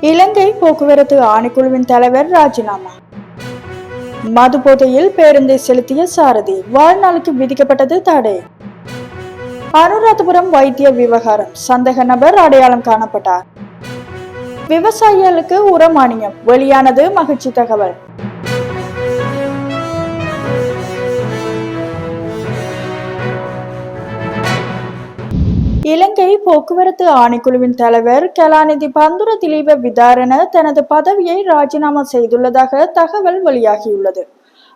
இலங்கை போக்குவரத்து ஆணைக்குழுவின் தலைவர் ராஜினாமா. மது போதையில் பேருந்தை செலுத்திய சாரதி வாழ்நாளுக்கு விதிக்கப்பட்டது தடை. அனுராதபுரம் வைத்திய விவகாரம். சந்தேக நபர் அடையாளம் காணப்பட்டார். விவசாயிகளுக்கு உரமானியம் வெளியானது மகிழ்ச்சி தகவல். இலங்கை போக்குவரத்து ஆணைக்குழுவின் தலைவர் கலாநிதி பந்துர திலீப விதாரண தனது பதவியை ராஜினாமா செய்துள்ளதாக தகவல் வெளியாகியுள்ளது.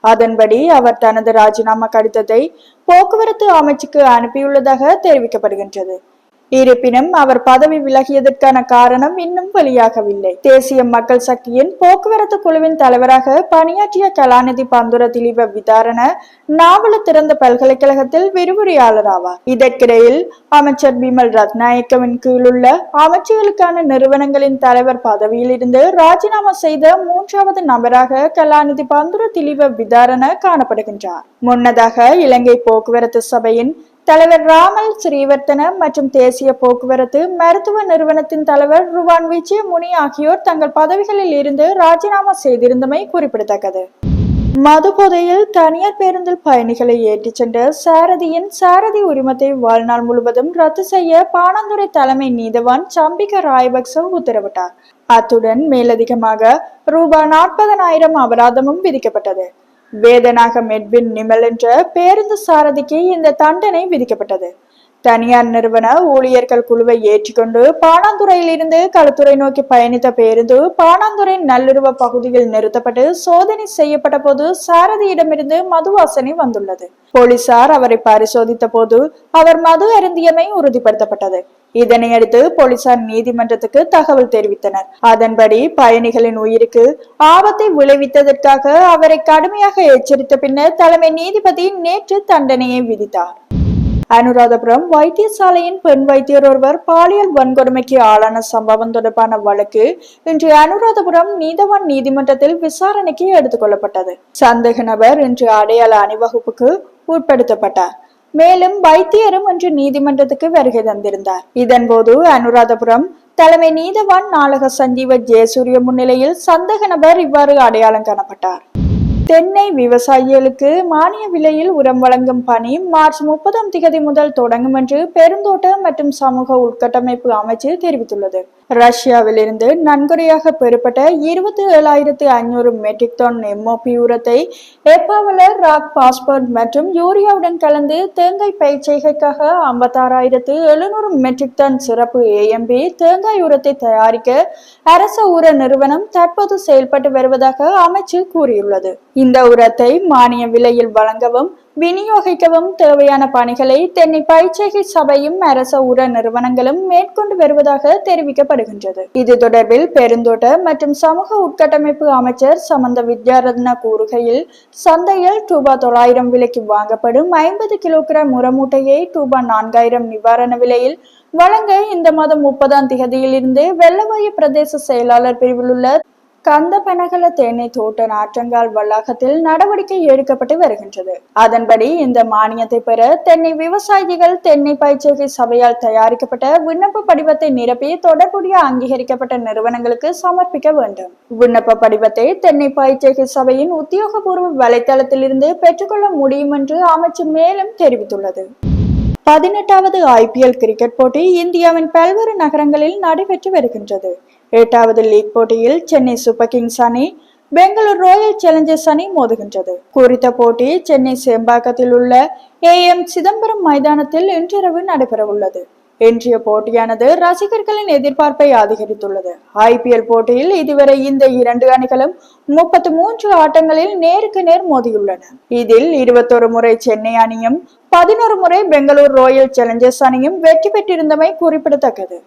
அதன்படி அவர் தனது ராஜினாமா கடிதத்தை போக்குவரத்து அமைச்சுக்கு அனுப்பியுள்ளதாக தெரிவிக்கப்படுகின்றது. இருப்பினும் அவர் பதவி விலகியதற்கான காரணம் இன்னும் வெளியாகவில்லை. தேசிய மக்கள் சக்தியின் போக்குவரத்து குழுவின் தலைவராக பணியாற்றிய கலாநிதி பந்துர திலீப விதாரண நாவல திறந்த பல்கலைக்கழகத்தில் விரிவுரையாளர் ஆவார். இதற்கிடையில் அமைச்சர் பிமல் ரத்நாயக்கவின் கீழுள்ள அமைச்சர்களுக்கான நிறுவனங்களின் தலைவர் பதவியில் இருந்து ராஜினாமா செய்த மூன்றாவது நபராக கலாநிதி பந்துர திலீப விதாரண காணப்படுகின்றார். முன்னதாக இலங்கை போக்குவரத்து சபையின் தலைவர் ராமல் ஸ்ரீவர்த்தன மற்றும் தேசிய போக்குவரத்து மருத்துவ நிறுவனத்தின் தலைவர் ருவான் விஜயமுனி ஆகியோர் தங்கள் பதவிகளில் இருந்து ராஜினாமா செய்திருந்தமை குறிப்பிடத்தக்கது. மது போதையில் தனியார் பேருந்தில் பயணிகளை ஏற்றிச் சென்ற சாரதியின் சாரதி உரிமத்தை வாழ்நாள் முழுவதும் ரத்து செய்ய பாணந்துறை தலைமை நீதவான் சம்பிக ராயபக்ச உத்தரவிட்டார். அத்துடன் மேலதிகமாக ரூபாய் நாற்பதனாயிரம் அபராதமும் விதிக்கப்பட்டது. வேதனாக மெட்பின் நிமல் என்ற பேருந்து சாரதிக்கு இந்த தண்டனை விதிக்கப்பட்டது. தனியார் நிறுவன ஊழியர்கள் குழுவை ஏற்றிக்கொண்டு பாணாந்துறையில் இருந்து களுத்துறை நோக்கி பயணித்த பேருந்து பாணாந்துறை நல்லுருவ பகுதியில் நிறுத்தப்பட்டு சோதனை செய்யப்பட்ட போது சாரதியிடமிருந்து மது வாசனை வந்துள்ளது. போலீசார் அவரை பரிசோதித்த போது அவர் மது அருந்தியமை உறுதிப்படுத்தப்பட்டது. இதனையடுத்து போலீசார் நீதிமன்றத்துக்கு தகவல் தெரிவித்தனர். அதன்படி பயணிகளின் உயிருக்கு ஆபத்தை விளைவித்ததற்காக அவரை கடுமையாக எச்சரித்த பின்னர் தலைமை நீதிபதி நேற்று தண்டனையை விதித்தார். அனுராதபுரம் வைத்தியசாலையின் பெண் வைத்தியர் ஒருவர் பாலியல் வன்கொடுமைக்கு ஆளான சம்பவம் தொடர்பான வழக்கு இன்று அனுராதபுரம் நீதவான் நீதிமன்றத்தில் விசாரணைக்கு எடுத்துக் கொள்ளப்பட்டது. சந்தேக நபர் இன்று அடையாள அணிவகுப்புக்கு உட்படுத்தப்பட்டார். மேலும் வைத்தியரும் இன்று நீதிமன்றத்துக்கு வருகை தந்திருந்தார். இதன்போது அனுராதபுரம் தலைமை நீதவான் நாளக சஞ்சீவ ஜெயசூரிய முன்னிலையில் சந்தேக நபர் இவ்வாறு அடையாளம் காணப்பட்டார். தென்னை விவசாயிகளுக்கு மானிய விலையில் உரம் வழங்கும் பணி மார்ச் முப்பதாம் திகதி முதல் தொடங்கும் என்று பெருந்தோட்ட மற்றும் சமூக உட்கட்டமைப்பு அமைச்சு தெரிவித்துள்ளது. ரஷ்யாவிலிருந்து நன்கொடையாக பெறப்பட்ட இருபத்தி ஏழாயிரத்தி ஐநூறு மெட்ரிக் டன் எம்ஓபி உரத்தை எப்பாவலர் ராக் பாஸ்போர்ட் மற்றும் யூரியாவுடன் கலந்து தேங்காய் பயிற்சிகைக்காக ஐம்பத்தாறாயிரத்து எழுநூறு மெட்ரிக் டன் சிறப்பு ஏஎம்பி தேங்காய் உரத்தை தயாரிக்க அரச உர நிறுவனம் தற்போது செயல்பட்டு வருவதாக அமைச்சு கூறியுள்ளது. இந்த உரத்தை மானிய விலையில் வழங்கவும் விநியோகிக்கவும் தேவையான பணிகளை தென்னை பயிற்சிகை சபையும் அரச உர நிறுவனங்களும் மேற்கொண்டு வருவதாக தெரிவிக்கப்படுகின்றது. இது தொடர்பில் பெருந்தோட்ட மற்றும் சமூக உட்கட்டமைப்பு அமைச்சர் சமந்த வித்யாரத்ன கூறுகையில் சந்தையில் ரூபா தொள்ளாயிரம் விலைக்கு வாங்கப்படும் ஐம்பது கிலோகிராம் உரமூட்டையை ரூபா நான்காயிரம் நிவாரண விலையில் வழங்க இந்த மாதம் முப்பதாம் தேதியிலிருந்து வெள்ளவாயு பிரதேச செயலாளர் பிரிவில் உள்ள கந்த பெனகல தேனை தோட்ட நாற்றங்கால் வளாகத்தில் நடவடிக்கை எடுக்கப்பட்டு வருகின்றது. அதன்படி இந்த மானியத்தை பெற தென்னை விவசாயிகள் தென்னை பயிற்சிகை சபையால் தயாரிக்கப்பட்ட விண்ணப்ப படிவத்தை நிரப்பி தொடர்புடைய அங்கீகரிக்கப்பட்ட நிறுவனங்களுக்கு சமர்ப்பிக்க வேண்டும். விண்ணப்ப படிவத்தை தென்னை பயிற்சிகை சபையின் உத்தியோகபூர்வ வலைத்தளத்திலிருந்து பெற்றுக்கொள்ள முடியும் என்று அமைச்சு மேலும் தெரிவித்துள்ளது. பதினெட்டாவது ஐபிஎல் கிரிக்கெட் போட்டி இந்தியாவின் பல்வேறு நகரங்களில் நடைபெற்று வருகின்றது. எட்டாவது லீக் போட்டியில் சென்னை சூப்பர் கிங்ஸ் அணி பெங்களூர் ராயல் சேலஞ்சர்ஸ் அணி மோதுகின்றது. குறித்த போட்டி சென்னை சேம்பாக்கத்தில் உள்ள ஏ எம் சிதம்பரம் மைதானத்தில் இன்றிரவு நடைபெறவுள்ளது. இன்றைய போட்டியானது ரசிகர்களின் எதிர்பார்ப்பை அதிகரித்துள்ளது. ஐபிஎல் போட்டியில் இதுவரை இந்த இரண்டு அணிகளும் முப்பத்தி மூன்று ஆட்டங்களில் நேருக்கு நேர் மோதியுள்ளன. இதில் இருபத்தொரு முறை சென்னை அணியும் பதினோரு முறை பெங்களூர் ராயல் சேலஞ்சர்ஸ் அணியும் வெற்றி பெற்றிருந்தமை குறிப்பிடத்தக்கது.